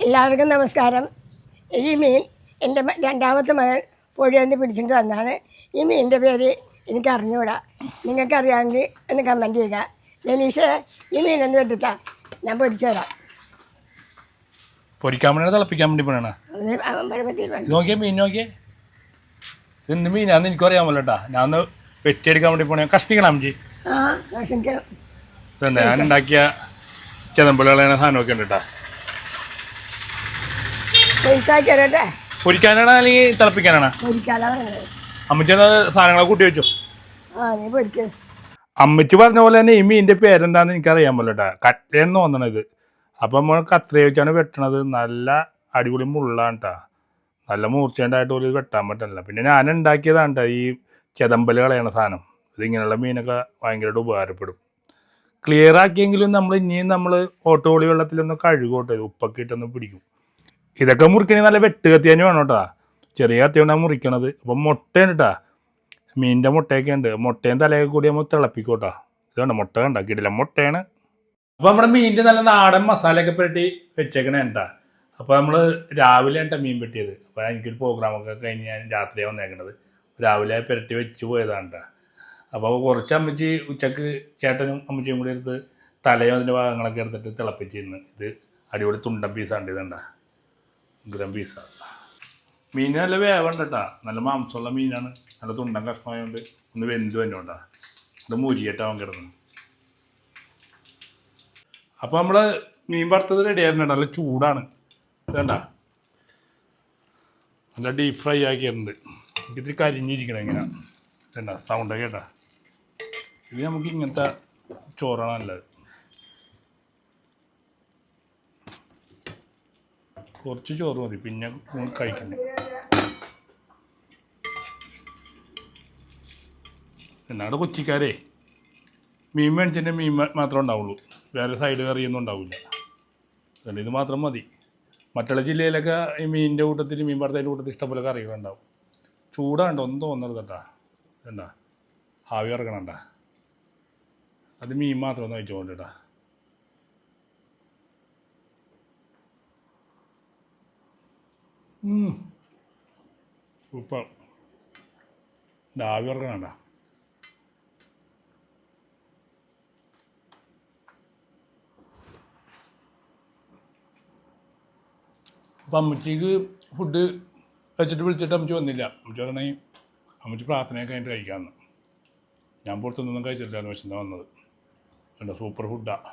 എല്ലാവർക്കും നമസ്കാരം. ഈ മീൻ എന്റെ രണ്ടാമത്തെ മകൻ പുഴയിൽ നിന്ന് പിടിച്ചിട്ട് വന്നതാണ്. ഈ മീനിന്റെ പേര് എനിക്ക് അറിഞ്ഞുകൂടാ നിങ്ങൾക്കറിയാമെങ്കിൽ ഒന്ന് കമന്റ് ചെയ്യുക ജനീഷ് ഈ മീനൊന്ന് എടുത്താ. ഞാൻ പൊരിച്ചു തരാം. പൊരിക്കാൻ വേണ്ടി തിളപ്പിക്കാൻ വേണ്ടി പോണ അത് അവൻ വരുമ്പോൾ തീരുമാനം നോക്കിയേ മീൻ നോക്കിയേ. ഇന്ന് മീനാന്ന് എനിക്കറിയാമല്ലോ കേട്ടാ ഞാൻ ഒന്ന് വെട്ടിയെടുക്കാൻ വേണ്ടി പോണേ. കഷ്ണിക്കണം അമ്മച്ചി. ആ കഷ്ണിക്കണം ഇതന്നെ ഞാൻ ഉണ്ടാക്കിയ ചെതമ്പുകളെ സാധനമൊക്കെ ഉണ്ട് കേട്ടാ തരട്ടെ പൊരിക്കാനാണ് അല്ലെങ്കിൽ തിളപ്പിക്കാനാണോ? പൊരിക്കാനാ പറഞ്ഞത് അമ്മച്ചി സാധനങ്ങളെ കൂട്ടി വെച്ചു? അമ്മച്ചി പറഞ്ഞ പോലെ തന്നെ ഈ മീനിന്റെ പേരെന്താന്ന് എനിക്കറിയാമല്ലോ കേട്ടാ. കട്ടയെന്ന് തോന്നണത് അപ്പം നമ്മൾ കത്ര വെച്ചാണ് വെട്ടണത്. നല്ല അടിപൊളി മുള്ളാണ് കേട്ടാ നല്ല മൂർച്ചയുണ്ടായിട്ട് പോലും ഇത് വെട്ടാൻ പറ്റില്ല പിന്നെ ഞാൻ ഉണ്ടാക്കിയതാണ് ട്ടാ ഈ ചെതമ്പൽ കളയണ സാധനം. ഇതിങ്ങനെയുള്ള മീനൊക്കെ ഭയങ്കരമായിട്ട് ഉപകാരപ്പെടും. ക്ലിയർ ആക്കിയെങ്കിലും നമ്മൾ ഇനിയും നമ്മൾ ഓട്ടോളി വെള്ളത്തിലൊന്ന് കഴുകോട്ടെ ഇത് ഉപ്പൊക്കെ ഇട്ടൊന്ന് പിടിക്കും. ഇതൊക്കെ മുറിക്കണി നല്ല വെട്ട് കത്തി തന്നെ വേണം കേട്ടാ. ചെറിയ കത്തി കൊണ്ടാണ് മുറിക്കണത്. അപ്പം മുട്ടയാണ് കേട്ടാ. മീനിന്റെ മുട്ടയൊക്കെ ഉണ്ട്. മുട്ടയും തലയൊക്കെ കൂടി നമ്മൾ തിളപ്പിക്കോട്ടാ. ഇതുകൊണ്ട് മുട്ട ഉണ്ടാക്കിയിട്ടില്ല മുട്ടയാണ്. അപ്പോൾ നമ്മുടെ മീനിന്റെ നല്ല നാടൻ മസാലയൊക്കെ പുരട്ടി വെച്ചേക്കണേ ഉണ്ടാ അപ്പോൾ നമ്മൾ രാവിലെ ആയിട്ടാ മീൻ പെട്ടിയത്. അപ്പോൾ എനിക്കൊരു പ്രോഗ്രാമൊക്കെ കഴിഞ്ഞ് ഞാൻ രാത്രിയാണ് വന്നേക്കണത്. രാവിലെ പെരട്ടി വെച്ച് പോയതാണ്. അപ്പോൾ കുറച്ച് അമ്മച്ചി ഉച്ചയ്ക്ക് ചേട്ടനും അമ്മച്ചിയും കൂടി എടുത്ത് തലയും അതിന്റെ ഭാഗങ്ങളൊക്കെ എടുത്തിട്ട് തിളപ്പിച്ചിരുന്നു. ഇത് അടിപൊളി തുണ്ടൻ പീസാണ്ട് ഇതുണ്ടാ ഉഗ്രം പീസാണ് മീൻ നല്ല വേവുണ്ട് കേട്ടാ നല്ല മാംസമുള്ള മീനാണ്. നല്ല തുണ്ടൻ കഷ്ണമായതുകൊണ്ട് ഒന്ന് വെന്തു ഉണ്ടാ ഇത് മുരിയട്ടാവാൻ കിടന്നു. അപ്പോൾ നമ്മൾ മീൻ വറുത്തത് റെഡി ആയിരുന്നു നല്ല ചൂടാണ്. വേണ്ട നല്ല ഡീപ് ഫ്രൈ ആക്കിയിട്ടുണ്ട്. ഇത്തിരി കരിഞ്ഞിരിക്കണം ഇങ്ങനെ. വേണ്ട സൗണ്ട് കേട്ടാ? ഇത് നമുക്ക് ഇങ്ങനത്തെ ചോറാണ് നല്ലത്. കുറച്ച് ചോറ് മതി. പിന്നെ കഴിക്കണം എന്നാട് കൊച്ചിക്കാരേ? മീൻ മേടിച്ചതിന്റെ മീൻ മാത്രമേ ഉണ്ടാവുള്ളൂ. വേറെ സൈഡ് കറിയൊന്നും ഉണ്ടാവില്ല അതുകൊണ്ട് ഇത് മാത്രം മതി. മറ്റുള്ള ജില്ലയിലൊക്കെ ഈ മീനിന്റെ കൂട്ടത്തിൽ മീൻ വറുത്തതിന്റെ കൂട്ടത്തിൽ ഇഷ്ടംപോലെ കറികളുണ്ടാവും ചൂടാണ്ട് ഒന്നും തോന്നരുത് കേട്ടാ എന്താ? ആവി ഇറങ്ങണണ്ട അത് മീൻ മാത്രം ഒന്ന് കഴിച്ചോണ്ടിട്ടാ സൂപ്പർ ആവി ഉറക്കണണ്ട അപ്പം അമ്മച്ചിക്ക് ഫുഡ് വെച്ചിട്ട് വിളിച്ചിട്ട് അമ്മച്ചി വന്നില്ല. അമ്മച്ചി പറഞ്ഞേ അമ്മച്ചി പ്രാർത്ഥനയൊക്കെ കഴിഞ്ഞിട്ട് കഴിക്കാമെന്ന് ഞാൻ പുറത്തുനിന്നൊന്നും കഴിച്ചിട്ടില്ല അന്വേഷിച്ചാണ് വന്നത്. എന്റെ സൂപ്പർ ഫുഡാണ്